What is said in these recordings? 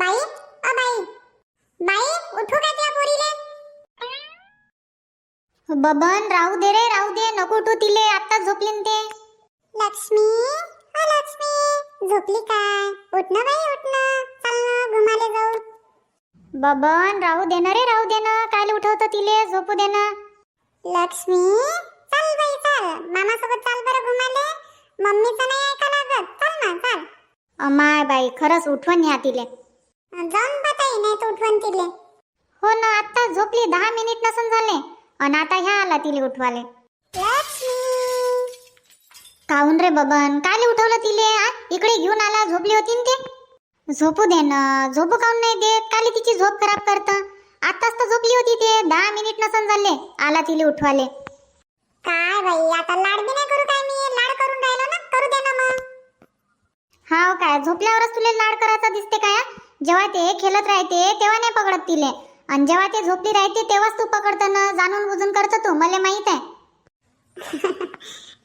बाई अ बाई. बाई उठू का त्या पोरीले? बबन राहू दे रे राहू दे. नको उठू तिले आता झोपलीन ते. लक्ष्मी अ लक्ष्मी झोपली काय? उठ ना बाई उठ ना. चल ना घुमाले जाऊ. बबन राहू दे ना रे राहू दे ना. कायले उठवतं तिले? झोपू दे ना. लक्ष्मी चल बाई चल. मामा सोबत चल बरं घुमाले. मम्मीचं नाही ऐका लागत. चल ना चल. अमाय बाई खरंच उठवण या तिले. जाऊन बताई नाही तर उठवण तिले. हो ना आता झोपली दहा मिनिट नसन झाले. आणि आता ह्या आला तिले उठवाले काहून रे बबन? कायले उठवलं तिले? आ इकडे घेऊन आला झोपली होती न ते. झोपू दे ना. झोपू काहून नाही देत? काले तिची झोप खराब करत? आताच तर झोपली होती ते. दहा मिनिट नसन झाले. आला तिले उठवाले काय बाई आता लाड बी नाही करू काय मी? लाड करून राहिलो ना? करू दे ना मग. हाव काय? झोपल्यावरच तुले लाड करायचा दिसते काय? जेव्हा ते खेळत राहते तेव्हा नाही पकडत तिले. आणि जेव्हा ते झोपली राहते तेव्हाच तू पकडत ना जाणून बुजून करत तू मला माहीत आहे.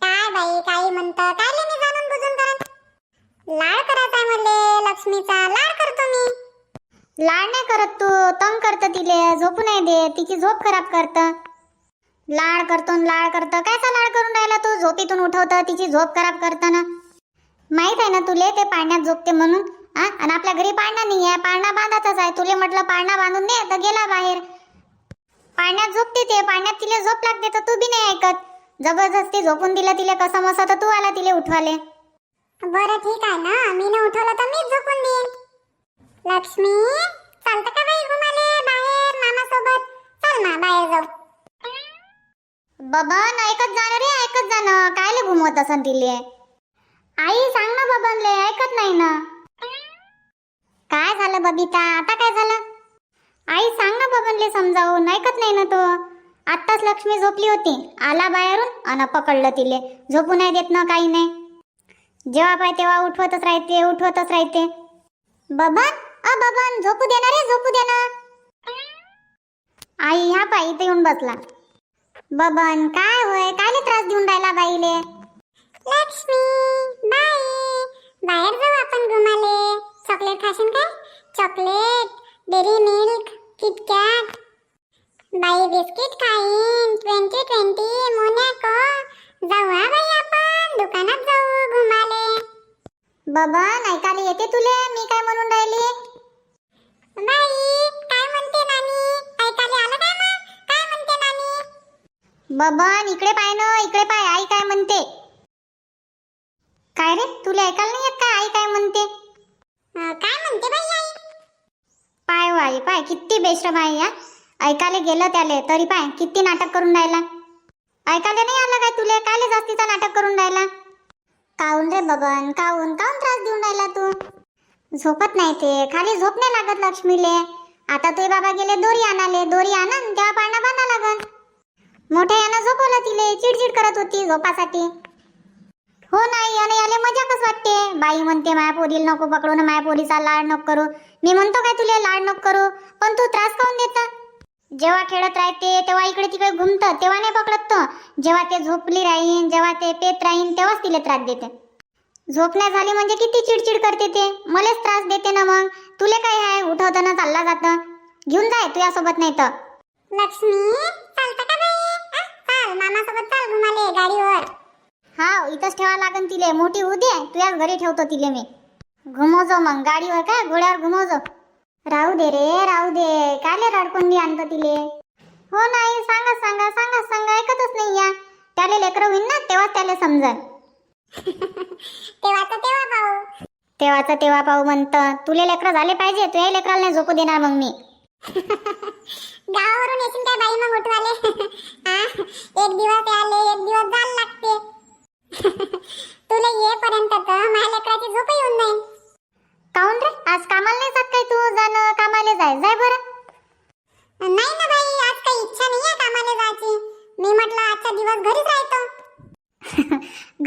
काय बाई काही म्हणतं काय ले मी जाणून बुजून करत. लाड करायचा आहे मले लक्ष्मीचा लाड करतो मी. लाड नाही करत तू तंग करत तिले झोपू नाही दे तिची झोप खराब करत. लाड करतो लाड करत कायचा लाड करून राहिला तू? झोपेतून उठवत तिची झोप खराब करताना माहीत आहे ना तुले ते पाळण्यात झोपते म्हणून? आ आणि आपल्या घरी पाळणा नाही आहे. पाळणा बांधाचाच आहे. तुले म्हटलं पाळणा बांधून दे तर गेला बाहेर. पाळण्यात झोपते ते. पाळण्यात तिला झोप लागते तर तू बी नाही ऐकत. जबरदस्ती झोपून दिलं तिले कसं मसा तर तू आला तिले उठवाले. बरं ठीक आहे ना. मी न उठवलं तर मीच झोपून देईन. लक्ष्मी चालतं का बाई घुमाले? बाहेर मामा सोबत चल ना बाहेर जाऊ. बबन ऐकत जाणं रे ऐकत जाणं कायले घुमवत असन तिले? आई सांग ना बबनले ऐकत नाही ना. काय झालं बबिता? आता काय झालं? आई सांग ना बबनले समजावून. ऐकत नाही ना तो. आत्ताच लक्ष्मी झोपली होती. आला बाहेरून अन पकडलं तिले. झोपू नाही देत ना काही नाही. जेव्हा पाय तेव्हा उठवतच राहते उठवतच राहते. बबन? अ बबन झोपू दे रे झोपू दे आई ह्या पाय इथे येऊन बसला. बबन काय होय? काय त्रास देऊन राहिला बाईले? लक्ष्मी बाई बाहेर जाऊ आपण घुमाले. चॉकलेट खाशील काय? चॉकलेट डेरी मिल्क किटकॅट बाई बिस्किट खाईन. Twenty twenty Monaco. जाऊ हा बाई आपण दुकानात जाऊ घुमाले. बबन ऐकायला येते तुले मी काय म्हणून राहिली? बाई काय म्हणते नानी? ऐकायला आलं काय मग? काय म्हणते नानी? बबन इकडे पाय ना इकडे पाय आई काय म्हणते? काय रे तुला ऐकायला नाही येत का? आई काय म्हणते? काय म्हणते बाई आई? पाय हो आई पाय. किती बेश्रम आहे या ऐकायला गेलं त्याले तरी पाय. किती नाटक करून राहिला. ऐकायला नाही आलं काय तुले? कायले जास्तीचा नाटक करून राहिला? काऊन रे बबन? काऊन? काऊन त्रास देऊन राहिला तू? झोपत नाही ते. खाली झोप नाही लागत लक्ष्मीले. आता तुझे बाबा गेले दोरी आणाले. दोरी आणन तेव्हा पाळणा बांधा लागन. मोठ्या यानं झोपवलं तिले. चिडचिड करत होती झोपासाठी. हो नाही आणि याले मजाकच वाटते. बाई म्हणते माया पोरीला नको पकडू ना माया पोरीचा लाड नको करू. मी म्हणतो काय तुला लाड नको करू? पण तू त्रास काऊन देता? जेव्हा खेळत राहते तेव्हा इकडे तिकडे घुमतं तेव्हा नाही पकडत. तो जेव्हा ते झोपली राहीन जेव्हा ते पेत राहीन तेव्हाच तिला त्रास देते. झोप नाही झाली म्हणजे किती चिडचिड करते ते. मलाच त्रास देते ना मग. तुले काय आहे उठवताना चालला जातं. घेऊन जाय तुझ्यासोबत नाही तर. लक्ष्मी चालतं का बाई? चाल मामा सोबत घुमाले गाडीवर. हा इथंच ठेवा लागन तिले. मोठी होऊ दे तुझ्याच घरी ठेवतो तिले मी. घुमवजो मग गाडीवर काय घोड्यावर घुमवजो राहू दे रे राहू दे. काले रडकुंडी आणतं तिले? हो नाही सांगा सांगा सांगा सांगा ऐकतच नाही या. त्याले लेकरं होईन ना तेव्हाच त्याला समजल तेव्हा तेव्हा पाहू. तेव्हाचं तेव्हा पाहू म्हणतं. तुले लेकरं झाले पाहिजे तुझ्या लेकराला नाही झोपू देणार मग मी. गावावरून येशील काय बाई मग उठवाले? एक दिवस आले एक दिवस जायला लागते.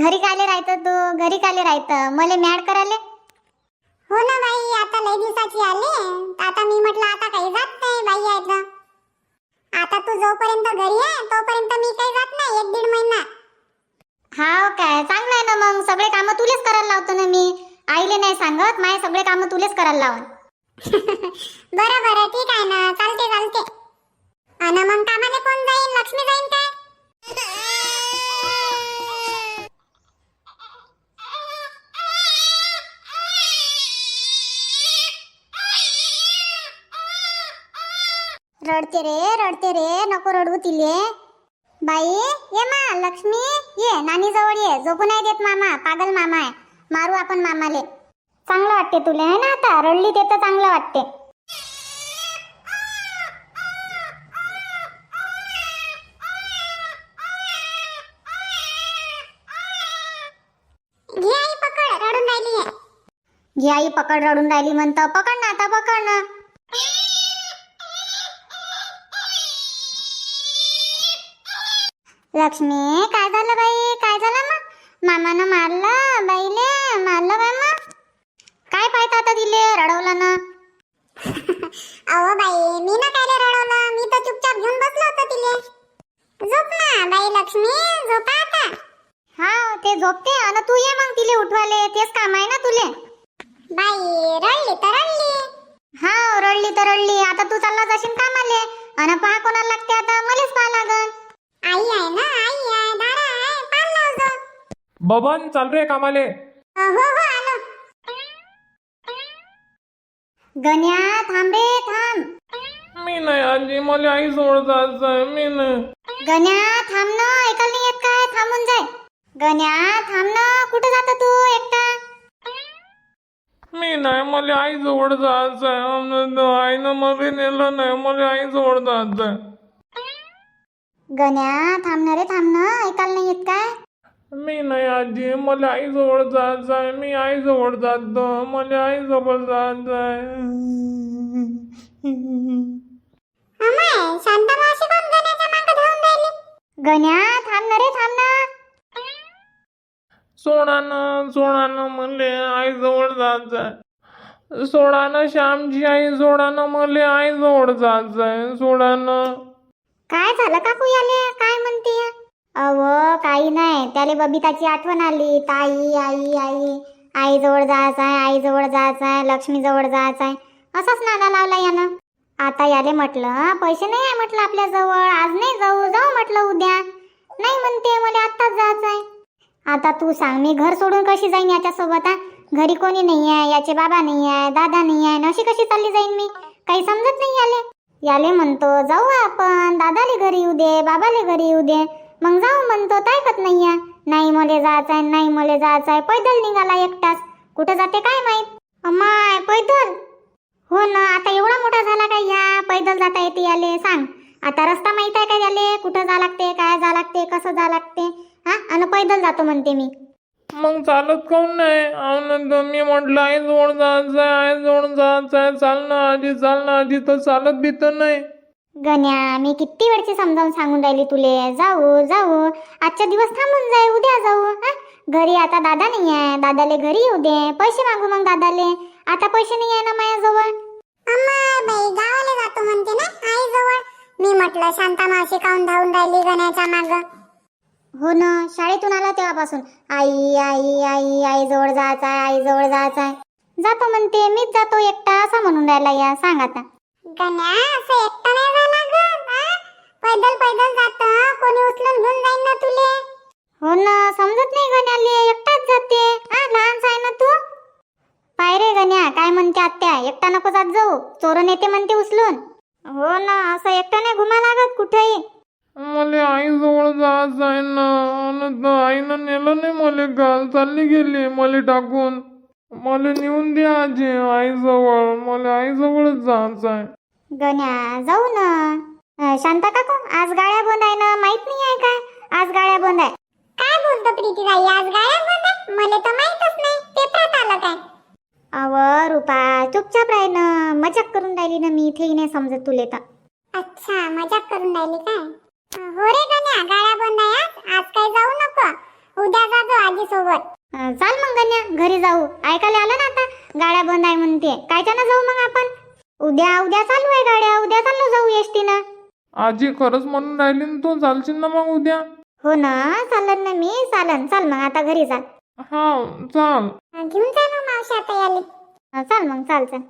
घरी काले राहतं तू? घरी काले राहतं? मला मॅड करायले? हो ना बाई आता लय दिवसाची आले. आता मी म्हटलं आता काही जात नाही बाई तर आता तू जोपर्यंत घरी आहे तोपर्यंत मी काही जात नाही एक दीड महिना. हाव काय? चांगलं आहे ना मग. सगळे कामं तुलेच करायला लावतो ना मी. आईले नाही सांगत माझे सगळे कामं तुलेच करायला लावून. बरं बरं ठीक आहे ना चालते चालते अन मग कामाला कोण जाईन लक्ष्मी जाईन काय रडते रे रडते रे नको रडवू तिले. बाई ये मा लक्ष्मी ये नानी जवळ ये. झोपू नाही देत मामा पागल मामा आहे. मारू आपण मामाले. चांगलं वाटते तुले आहे ना आता? रडली ते तर चांगलं वाटते. घे आई पकड रडून राहिली आहे. घे आई पकड रडून राहिली म्हणतं. पकड ना आता पकड ना. लक्ष्मी काय झालं बाई? काय झालं मग? मामानं मारलं बाईले मारलं बाई मग? काय पाहता आता दिले रडवलं ना? अहो बाई मी ना काय रडवलं. मी तर चुपचाप घेऊन बसलो होतो तिले. झोप ना बाई लक्ष्मी झोपा आता. हा ते झोपते. आणि तू ये मग तिले उठवाले. तेच काम आहे ना तुले? बाई रडली तर रडली. हा रडली तर रडली. आता तू चालला जाशील कामाले. आणि पहा बबन चाल रे कामाले. हो हो आलो. गण्या थांब थांब. मी नाही आजी मला आई जवळ जायचंय मी नाही. गण्या थांब ना ऐकायला नाही येत काय? थांबून जाय. गण्या थांब ना कुठे जाता तू एकटा? मी नाही मला आई जवळ जायचंय अन आईनं मध्ये नेलं नाही मला आई जवळ जायचंय. गण्या थांब ना रे थांब ना ऐकायला नाही येत काय? मी नाही आजी मला आई जवळ जायचंय. मी आई जवळ जातो मला आई जवळ जायचंय. अमाय शांता मावशी कोण गण्याच्या मागं धावून राहिली? गण्या थांब ना रे थांब ना. सोडानं सोडानं म्हणले आई जवळ जायचंय. सोडानं श्यामची आई सोडानं मले आई जवळ जायचंय. सोडानं. काय झालं काकू याले? काय म्हणते? अव काही नाही. त्याले बबिताची आठवण आली. ताई आई आई. आई जवळ जायचं आहे आई जवळ जायचं आहे लक्ष्मी जवळ जायचं आहे असाच नादा लावला यानं. आता याले म्हटलं पैसे नाही आहे म्हटलं आपल्या जवळ आज नाही जाऊ जाऊ म्हटलं उद्या. नाही म्हणते मला आत्ताच जायचं आहे आता तू सांग मी घर सोडून कशी जाईन याच्यासोबत घरी कोणी नाही आहे याचे बाबा नाही आहे दादा नाही आहे अशी कशी चालली जाईन मी? काही समजत नाही याले. याले म्हणतो जाऊ आपण दादाले घरी येऊ दे बाबाले घरी येऊ दे. मग जाऊ म्हणतो तर ऐकत नाही या नाही मले जायचं आहे नाही मले जायचं आहे पैदल निघाला एकटाच. कुठं जाते काय माहीत? अम्माय पैदल. हो ना आता एवढा मोठा झाला काय या पैदल जाता येते याले सांग. आता रस्ता माहीत आहे का याले? कुठं जा लागते काय जा लागते कसं जा लागते? हा? आणि पैदल जातो म्हणते मी. मग चालत काऊन नाही? आनंद मी म्हटलं आई जोड जायचंय आई जोड जायचंय. चाल ना आजी चाल ना आजी तर चालत बी नाही. गण्या मी किती वेळची समजावून सांगून राहिली तुले? जाऊ जाऊ. आजच्या दिवस थांबून जाय उद्या जाऊ हा? घरी आता दादा नाही आहे. दादाले घरी येऊ दे. पैसे मागू मग दादाले. आता पैसे नाही आहे ना माझ्याजवळ अम्मा बाई गावाला जातो म्हणते ना आई जवळ मी म्हटलं शांता मावशी काऊन धावून राहिली गण्याच्या माग? हो ना शाळेतून आला तेव्हापासून. आई आई आई आई जवळ जायचं आहे आई जवळ जायचं आहे जातो म्हणते मीच जातो एकटा असा म्हणून राहिला या सांग आता. गण्या असं एकटं नाही झाला ग हा? पैदल पैदल जात कोणी उचलून घेऊन जाईन ना तुले. हो ना समजत नाही गण्याले एकटाच जाते. हा लहानच आहे ना तू? पाय रे गण्या काय म्हणते आत्या एकटा नको जात जाऊ. चोरून येते म्हणते उचलून. हो ना असं एकटा नाही घुमा लागत कुठेही. मला आई जवळ जायचं आहे ना अन आईनं नेलं नाही मला काल चालली गेली मला टाकून. मला नेऊन द्या आजी आई जवळ मला आई जवळच जायचं आहे गण्या जाऊ ना. शांता काकू आज गाड्या बंद आहे ना माहीत नाही आहे काय आज गाड्या बंद आहे काय बोलतो प्रीती ताई? आज गायब बंद आहे? मला तर माहीतच नाही. पेपरात आलं काय? अव रुपा चुपचाप राही ना. मजाक करून राहिली ना मी. इथेही नाही समजत तुले तर. अच्छा मजाक करून राहिली काय? हो रे गण्या गाड्या बंद आहे आज. आज काय जाऊ नको. उद्या जातो आजी सोबत चाल मग गण्या घरी जाऊ. ऐकायला आलं ना आता? गाड्या बंद आहे म्हणते. कायच्यानं जाऊ मग आपण? उद्या उद्या चालू आहे गाड्या. उद्या चाललो जाऊ एसटीनं आजी खरंच म्हणून राहिली ना तू. चालशील ना मग उद्या? हो ना चालन ना मी. चालन. चाल मग आता घरी चाल. हा चाल. घेऊन जा मग मावशी आता याले. चाल मग चाल चाल.